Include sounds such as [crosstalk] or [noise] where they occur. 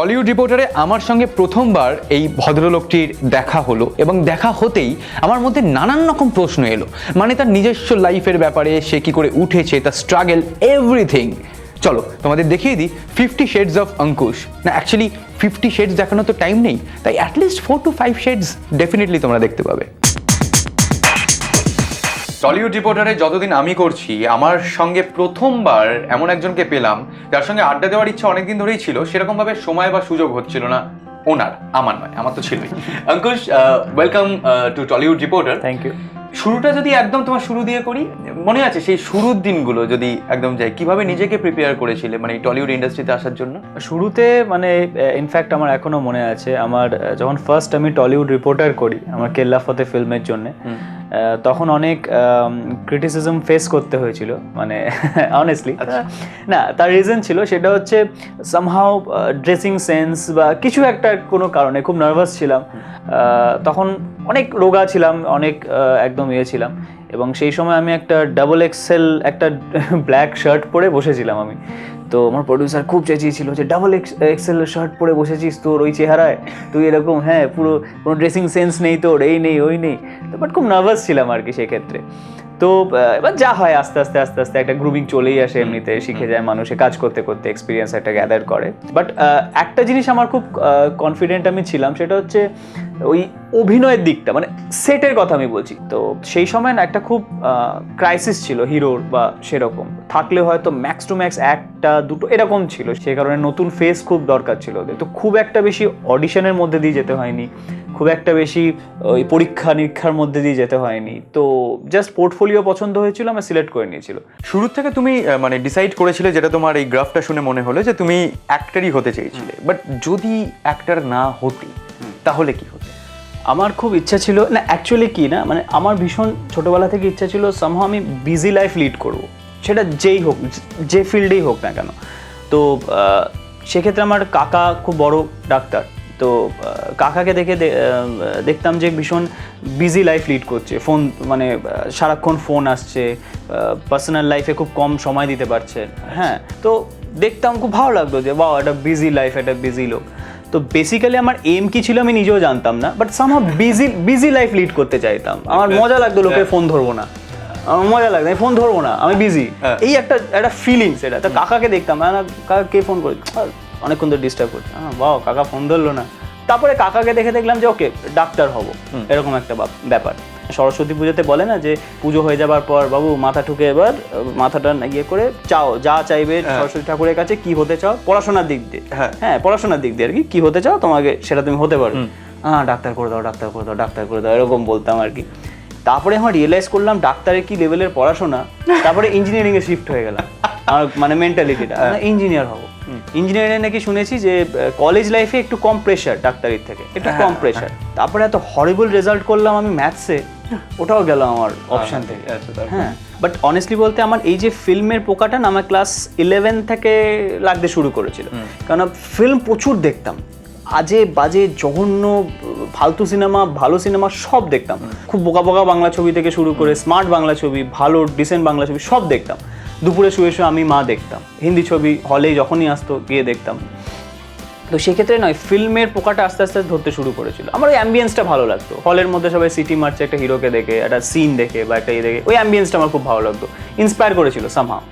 Tollywood রিপোর্টারে আমার সঙ্গে প্রথমবার এই ভদ্রলোকটির দেখা হলো এবং দেখা হতেই আমার মধ্যে নানান রকম প্রশ্ন এলো। মানে তার নিজস্ব লাইফের ব্যাপারে সে কি করে উঠেছে, তার স্ট্রাগল এভরিথিং চলো, তোমাদের দেখিয়ে দিই ফিফটি শেডস অফ অঙ্কুশ না অ্যাকচুয়ালি ফিফটি শেডস দেখানো তো টাইম নেই, তাই at least four to five shades definitely তোমরা দেখতে পাবে। টলিউড রিপোর্টারে যতদিন আমি করছি আমার সঙ্গে প্রথমবার এমন একজনকে পেলাম যার সঙ্গে আড্ডা দেওয়ার ইচ্ছা অনেকদিন ধরেই ছিল সেরকমভাবে সময় বা সুযোগ হচ্ছিল না। ওনার আমার নয় আমার তো ছিলই। Ankush welcome to Tollywood reporter thank you শুরুটা যদি একদম তোমার শুরু দিয়ে করি মনে আছে সেই শুরুর দিনগুলো যদি একদম যাই কীভাবে নিজেকে প্রিপেয়ার করেছিলে মানে টলিউড ইন্ডাস্ট্রিতে আসার জন্য? শুরুতে মানে ইনফ্যাক্ট আমার এখনও মনে আছে আমার যখন ফার্স্ট আমি টলিউড রিপোর্টার করি আমার কেল্লা ফতে ফিল্মের জন্য তখন অনেক ক্রিটিসিজম ফেস করতে হয়েছিল মানে [laughs] অনেস্টলি না তার রিজন ছিল সেটা হচ্ছে সামহাও ড্রেসিং সেন্স বা কিছু একটা কোনো কারণে খুব নার্ভাস ছিলাম। তখন অনেক রোগা ছিলাম অনেক একদম ইয়ে ছিলাম। এবং সেই সময় আমি একটা ডাবল এক্সেল একটা [laughs] ব্ল্যাক শার্ট পরে বসেছিলাম আমি। তো আমার প্রডিউসার খুব চেঁচিয়েছিল যে ডাবল এক্সেল শার্ট পরে বসেছিস তোর ওই চেহারায়। তুই এরকম হ্যাঁ পুরো কোনো ড্রেসিং সেন্স নেই তোর এই নেই ওই নেই। তো বাট খুব নার্ভাস ছিলাম আর কি সেক্ষেত্রে। তো এবার যা হয় আস্তে আস্তে আস্তে আস্তে একটা গ্রুমিং চলেই আসে এমনিতে শিখে যায় মানুষে কাজ করতে করতে এক্সপিরিয়েন্স একটা গ্যাদার করে। বাট একটা জিনিস আমার খুব কনফিডেন্ট আমি ছিলাম সেটা হচ্ছে ওই অভিনয়ের দিকটা মানে সেটের কথা আমি বলছি। তো সেই সময় না একটা খুব ক্রাইসিস ছিল হিরোর বা সেরকম। থাকলে হয়তো ম্যাক্স টু ম্যাক্স একটা দুটো এরকম ছিল। সে কারণে নতুন ফেস খুব দরকার ছিল ওদের। তো খুব একটা বেশি অডিশনের মধ্যে দিয়ে যেতে হয়নি। খুব একটা বেশি ওই পরীক্ষা নিরীক্ষার মধ্যে দিয়ে যেতে হয়নি। তো জাস্ট পোর্টফোলিও পছন্দ হয়েছিল আমি সিলেক্ট করে নিয়েছিল। শুরু থেকে তুমি মানে ডিসাইড করেছিলে যেটা তোমার এই গ্রাফটা শুনে মনে হলো যে তুমি অ্যাক্টারই হতে চেয়েছিলে। বাট যদি অ্যাক্টার না হতে তাহলে কি হতো? আমার খুব ইচ্ছা ছিল, না অ্যাকচুয়ালি কি না মানে আমার ভীষণ ছোটোবেলা থেকে ইচ্ছা ছিল সামহাও আমি বিজি লাইফ লিড করব। সেটা যেই হোক, যে ফিল্ডেই হোক না কেন। তো সেক্ষেত্রে আমার কাকা খুব বড় ডাক্তার। তো কাকাকে দেখে দেখতাম যে ভীষণ বিজি লাইফ লিড করছে। ফোন মানে সারাক্ষণ ফোন আসছে পার্সোনাল লাইফে খুব কম সময় দিতে পারছে। হ্যাঁ তো দেখতাম খুব ভালো লাগতো যে, বাহ, একটা বিজি লাইফ একটা বিজি লোক। তো বেসিক্যালি আমার এম কি ছিল আমি নিজেও জানতাম না but somehow busy busy life lead করতে চাইতাম। আমার মজা লাগতো লোকের ফোন ধরবো না। আমার মজা লাগতো আমি ফোন ধরবো না আমি বিজি হ্যাঁ। এই একটা একটা ফিলিংস এটা তো কাকাকে দেখতাম কাকা কে ফোন করে? অনেকক্ষণ ধরে ডিস্টার্ব করছে। বাহ কাকা ফোন ধরলো না। তারপরে কাকাকে দেখে দেখলাম যে ওকে ডাক্তার হব। এরকম একটা ব্যাপার। সরস্বতী পুজোতে বলে না যে পুজো হয়ে যাবার পর বাবু মাথা ঠুকে এবার মাথাটা ইয়ে করে চাও যা চাইবে সরস্বতী ঠাকুরের কাছে কি হতে চাও পড়াশোনার দিক দিয়ে। হ্যাঁ। হ্যাঁ পড়াশোনার দিক দিয়ে আর কি কি হতে চাও তোমাকে সেটা তুমি হতে পারো। হ্যাঁ ডাক্তার করে দাও ডাক্তার করে দাও ডাক্তার করে দাও এরকম বলতাম আর কি। তারপরে আমার রিয়েলাইজ করলাম ডাক্তারের কি লেভেলের পড়াশোনা তারপরে ইঞ্জিনিয়ারিং এ শিফট হয়ে গেলাম। আমার মানে মেন্টালিটিটা ইঞ্জিনিয়ার হব। ইঞ্জিনিয়ারিং নাকি শুনেছি যে কলেজ লাইফে একটু কম প্রেশার ডাক্তারির থেকে একটু কম প্রেশার তারপরে এত হরিবল রেজাল্ট করলাম আমি ম্যাথসে ওটাও গেল আমার অপশন থেকে। আচ্ছা, হ্যাঁ বাট অনেস্টলি বলতে আমার এই যে ফিল্মের পোকাটা না আমার ক্লাস ইলেভেন থেকে লাগতে শুরু করেছিল। কারণ ফিল্ম প্রচুর দেখতাম। আজে বাজে জঘন্য ফালতু সিনেমা ভালো সিনেমা সব দেখতাম। খুব বোকা বোকা বাংলা ছবি থেকে শুরু করে স্মার্ট বাংলা ছবি ভালো ডিসেন্ট বাংলা ছবি সব দেখতাম। দুপুরে শুয়ে শুয়ে আমি মা দেখতাম। হিন্দি ছবি হলে যখনই আসতো গিয়ে দেখতাম। তো সেক্ষেত্রে নয়, ফিল্মের পোকাটা আস্তে আস্তে ধরতে শুরু করেছিল। আমার ওই অ্যাম্বিয়েন্সটা ভালো লাগতো। হলের মধ্যে সবাই সিটি মারছে, একটা হিরোকে দেখে, একটা সিন দেখে বা একটা ইয়ে দেখে, ওই অ্যাম্বিয়েন্সটা আমার খুব ভালো লাগতো। ইন্সপায়ার করেছিল সামহাও